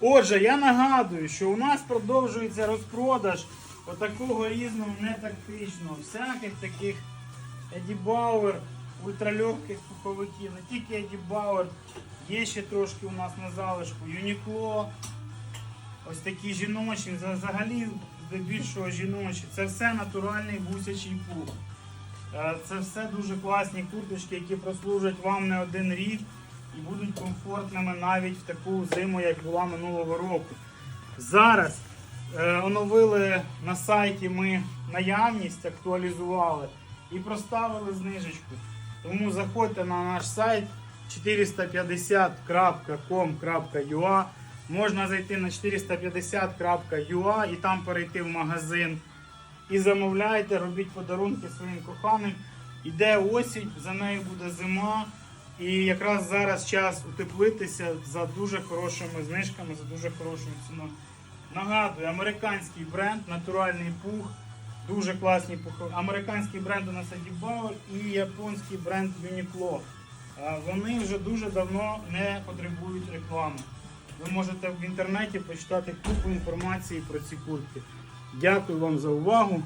Отже, я нагадую, що у нас продовжується розпродаж отакого різного нетактичного, всяких таких Еді Бауер, ультральогких пуховиків, не тільки Еді Бауер, є ще трошки у нас на залишку Юнікло, ось такі жіночі, за- взагалі здебільшого жіночі. Це все натуральний гусячий пух. Е, Це все дуже класні курточки, які прослужать вам не один рік будуть комфортними навіть в таку зиму, як була минулого року. Зараз е, оновили на сайті ми наявність, актуалізували і проставили знижечку. Тому заходьте на наш сайт 450.com.ua. Можна зайти на 450.ua і там перейти в магазин. І замовляйте, робіть подарунки своїм коханим. Іде осінь, за нею буде зима. І якраз зараз час утеплитися за дуже хорошими знижками, за дуже хорошою ціною. Нагадую, американський бренд, натуральний пух, дуже класні пухи. Американський бренд у нас Adibauer і японський бренд Uniqlo. Е, Вони вже дуже давно не потребують реклами. Ви можете в інтернеті почитати купу інформації про ці куртки. Дякую вам за увагу.